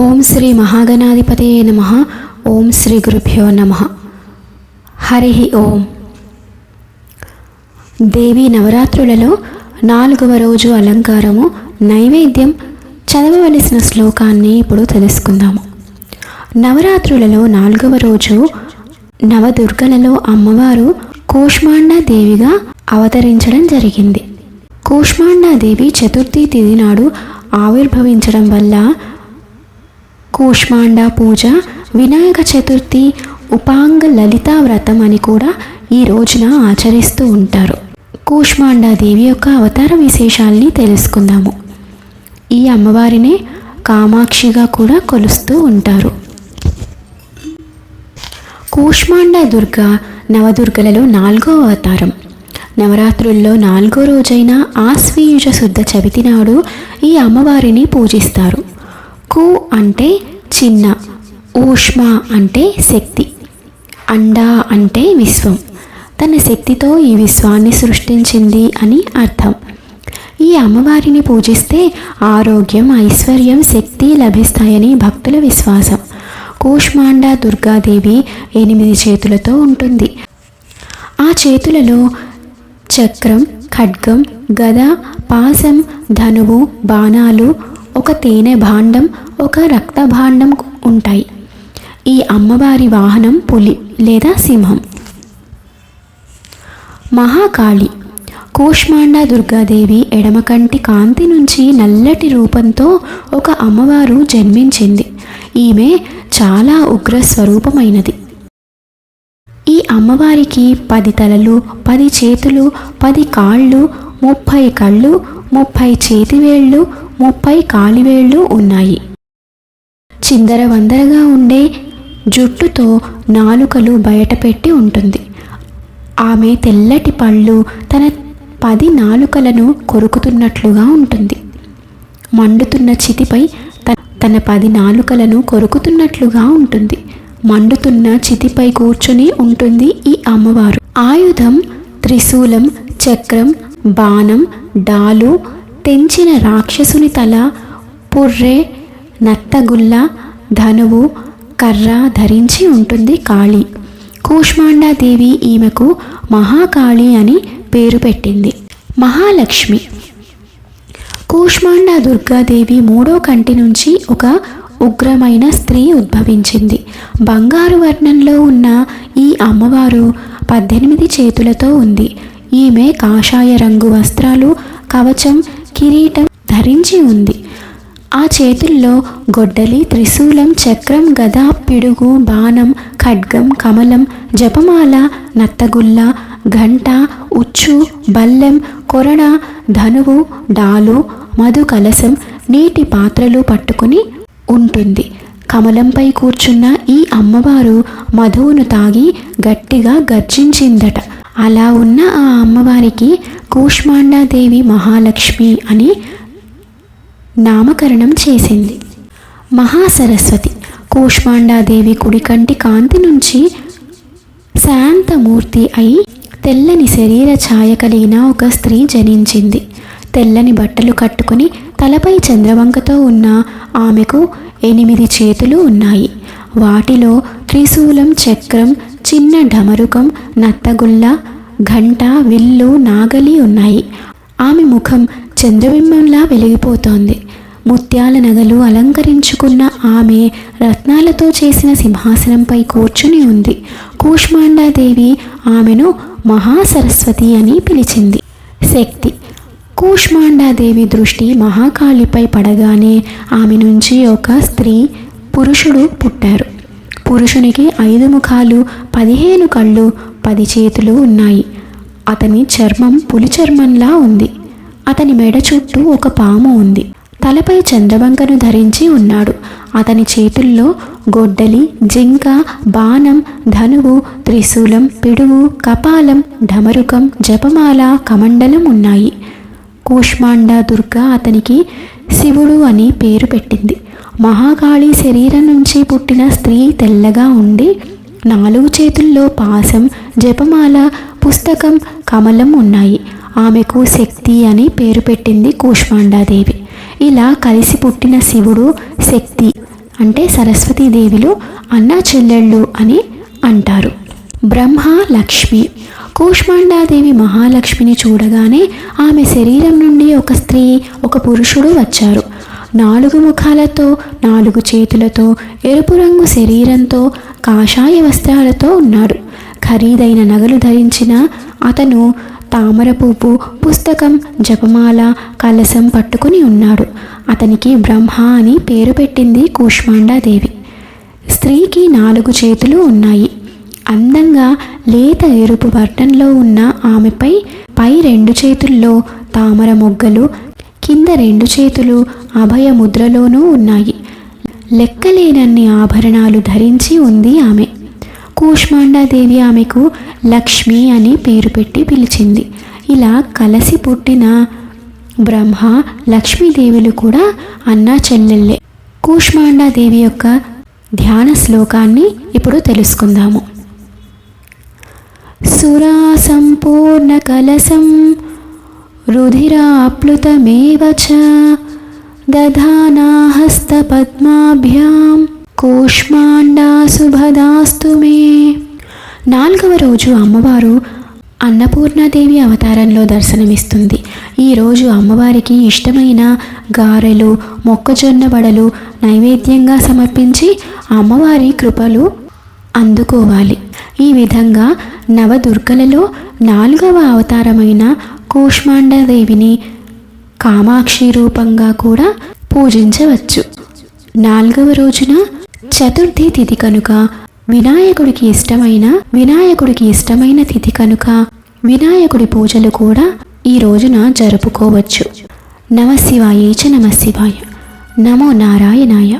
ఓం శ్రీ మహాగణాధిపతయే నమ. ఓం శ్రీ గురుభ్యో నమ. హరి ఓం. దేవి నవరాత్రులలో నాలుగవ రోజు అలంకారము నైవేద్యం చదవవలసిన శ్లోకాన్ని ఇప్పుడు తెలుసుకుందాము. నవరాత్రులలో నాలుగవ రోజు నవదుర్గలలో అమ్మవారు కూష్మాండ దేవిగా అవతరించడం జరిగింది. కూష్మాండా దేవి చతుర్థి తిథి నాడు ఆవిర్భవించడం వల్ల కూష్మాండ పూజ వినాయక చతుర్థి ఉపాంగ లలితా వ్రతం అని కూడా ఈ రోజున ఆచరిస్తూ ఉంటారు. కూష్మాండ దేవి యొక్క అవతార విశేషాల్ని తెలుసుకుందాము. ఈ అమ్మవారినే కామాక్షిగా కూడా కొలుస్తూ ఉంటారు. కూష్మాండ దుర్గ నవదుర్గలలో నాలుగో అవతారం. నవరాత్రుల్లో నాలుగో రోజైన ఆశ్వీయుజ శుద్ధ చవితి నాడు ఈ అమ్మవారిని పూజిస్తారు. కు అంటే చిన్న ఊష్మ అంటే శక్తి అండా అంటే విశ్వం. తన శక్తితో ఈ విశ్వాన్ని సృష్టించింది అని అర్థం. ఈ అమ్మవారిని పూజిస్తే ఆరోగ్యం ఐశ్వర్యం శక్తి లభిస్తాయని భక్తుల విశ్వాసం. కూష్మాండ దుర్గాదేవి ఎనిమిది చేతులతో ఉంటుంది. ఆ చేతులలో చక్రం ఖడ్గం గద పాసం ధనువు బాణాలు ఒక తేనె భాండం ఒక రక్త భాండం ఉంటాయి. ఈ అమ్మవారి వాహనం పులి లేదా సింహం. మహాకాళి. కూష్మాండ దుర్గాదేవి ఎడమకంటి కాంతి నుంచి నల్లటి రూపంతో ఒక అమ్మవారు జన్మించింది. ఈమె చాలా ఉగ్ర స్వరూపమైనది. ఈ అమ్మవారికి పది తలలు పది చేతులు పది కాళ్ళు ముప్పై కళ్ళు ముప్పై చేతివేళ్ళు ముప్పై కాలివేళ్ళు ఉన్నాయి. చిందర వందరగా ఉండే జుట్టుతో నాలుకలు బయటపెట్టి ఉంటుంది. ఆమె తెల్లటి పళ్ళు తన పది నాలుకలను కొరుకుతున్నట్లుగా ఉంటుంది. మండుతున్న చితిపై తన పది నాలుకలను కొరుకుతున్నట్లుగా ఉంటుంది. మండుతున్న చితిపై కూర్చుని ఉంటుంది ఈ అమ్మవారు. ఆయుధం త్రిశూలం చక్రం బాణం డాలు తెంచిన రాక్షసుని తల పుర్రె నత్తగుల్ల ధనువు కర్ర ధరించి ఉంటుంది కాళి. కూష్మాండాదేవి ఈమెకు మహాకాళి అని పేరు పెట్టింది. మహాలక్ష్మి. కూష్మాండ దుర్గాదేవి మూడో కంటి నుంచి ఒక ఉగ్రమైన స్త్రీ ఉద్భవించింది. బంగారు వర్ణంలో ఉన్న ఈ అమ్మవారు పద్దెనిమిది చేతులతో ఉంది. ఈమె కాషాయ రంగు వస్త్రాలు కవచం కిరీటం ధరించి ఉంది. ఆ చేతుల్లో గొడ్డలి త్రిశూలం చక్రం గద పిడుగు బాణం ఖడ్గం కమలం జపమాల నత్తగుల్ల ఘంట ఉచ్చు బల్లెం కొరడ ధనువు డాలు మధు కలసం నీటి పాత్రలు పట్టుకుని ఉంటుంది. కమలంపై కూర్చున్న ఈ అమ్మవారు మధువును తాగి గట్టిగా గర్జించిందట. అలా ఉన్న ఆ అమ్మవారికి కూష్మాండాదేవి మహాలక్ష్మి అని నామకరణం చేసింది. మహాసరస్వతి కూష్మాండాదేవి కుడికంటి కాంతి నుంచి శాంతమూర్తి అయి తెల్లని శరీర ఛాయ కలిగిన ఒక స్త్రీ జనించింది. తెల్లని బట్టలు కట్టుకుని తలపై చంద్రవంకతో ఉన్న ఆమెకు ఎనిమిది చేతులు ఉన్నాయి. వాటిలో త్రిశూలం చక్రం చిన్న ఢమరుకం నత్తగుల్ల ఘంట విల్లు నాగలి ఉన్నాయి. ఆమె ముఖం చంద్రబింబంలా వెలిగిపోతోంది. ముత్యాల నగలు అలంకరించుకున్న ఆమె రత్నాలతో చేసిన సింహాసనంపై కూర్చుని ఉంది. కూష్మాండాదేవి ఆమెను మహాసరస్వతి అని పిలిచింది. శక్తి. కూష్మాండాదేవి దృష్టి మహాకాళిపై పడగానే ఆమె నుంచి ఒక స్త్రీ పురుషుడు పుట్టారు. పురుషునికి ఐదు ముఖాలు పదిహేను కళ్ళు పది చేతులు ఉన్నాయి. అతని చర్మం పులి చర్మంలా ఉంది. అతని మెడ చుట్టూ ఒక పాము ఉంది. తలపై చంద్రబంకను ధరించి ఉన్నాడు. అతని చేతుల్లో గొడ్డలి జింక బాణం ధనువు త్రిశూలం పిడువు కపాలం ఢమరుకం జపమాల కమండలం ఉన్నాయి. కూష్మాండ దుర్గ అతనికి శివుడు అని పేరు పెట్టింది. మహాకాళి శరీరం నుంచి పుట్టిన స్త్రీ తెల్లగా ఉండి నాలుగు చేతుల్లో పాసం జపమాల పుస్తకం కమలం ఉన్నాయి. ఆమెకు శక్తి అని పేరు పెట్టింది కూష్మాండాదేవి. ఇలా కలిసి పుట్టిన శివుడు శక్తి అంటే సరస్వతీదేవిలు అన్నా చెల్లెళ్ళు అని అంటారు. బ్రహ్మ లక్ష్మి. కూష్మాండాదేవి మహాలక్ష్మిని చూడగానే ఆమె శరీరం నుండి ఒక స్త్రీ ఒక పురుషుడు వచ్చారు. నాలుగు ముఖాలతో నాలుగు చేతులతో ఎరుపు రంగు శరీరంతో కాషాయ వస్త్రాలతో ఉన్నాడు. ఖరీదైన నగలు ధరించిన అతను తామర పువ్వు పుస్తకం జపమాల కలశం పట్టుకుని ఉన్నాడు. అతనికి బ్రహ్మ అని పేరు పెట్టింది కూష్మాండాదేవి. స్త్రీకి నాలుగు చేతులు ఉన్నాయి. అందంగా లేత ఎరుపు వర్ణంలో ఉన్న ఆమెపై పై రెండు చేతుల్లో తామర మొగ్గలు కింద రెండు చేతులు అభయ ముద్రలోనూ ఉన్నాయి. లెక్కలేనన్ని ఆభరణాలు ధరించి ఉంది ఆమె. కూష్మాండాదేవి ఆమెకు లక్ష్మి అని పేరు పెట్టి పిలిచింది. ఇలా కలసి పుట్టిన బ్రహ్మ లక్ష్మీదేవులు కూడా అన్నా చెల్లెళ్ళే. కూష్మాండాదేవి యొక్క ధ్యాన శ్లోకాన్ని ఇప్పుడు తెలుసుకుందాము. సురా సంపూర్ణ కలసం रुधिराप्लुतमेव च दधाना हस्तपद्माभ्यां కూష్మాండా శుభదాస్తు మే నాలుగవ రోజు అమ్మవారు అన్నపూర్ణాదేవి అవతారంలో దర్శనమిస్తుంది ఈరోజు అమ్మవారికి ఇష్టమైన గారెలు మొక్కజొన్న వడలు నైవేద్యంగా సమర్పించి అమ్మవారి కృపలు అందుకోవాలి ఈ విధంగా నవదుర్గలలో నాలుగవ అవతారమైన కూష్మాండదేవిని కామాక్షి రూపంగా కూడా పూజించవచ్చు. నాలుగవ రోజున చతుర్థి తిథి కనుక వినాయకుడికి ఇష్టమైన వినాయకుడికి ఇష్టమైన తిథి కనుక వినాయకుడి పూజలు కూడా ఈ రోజున జరుపుకోవచ్చు. నమశివాయేచ నమశివాయ. నమో నారాయణాయ.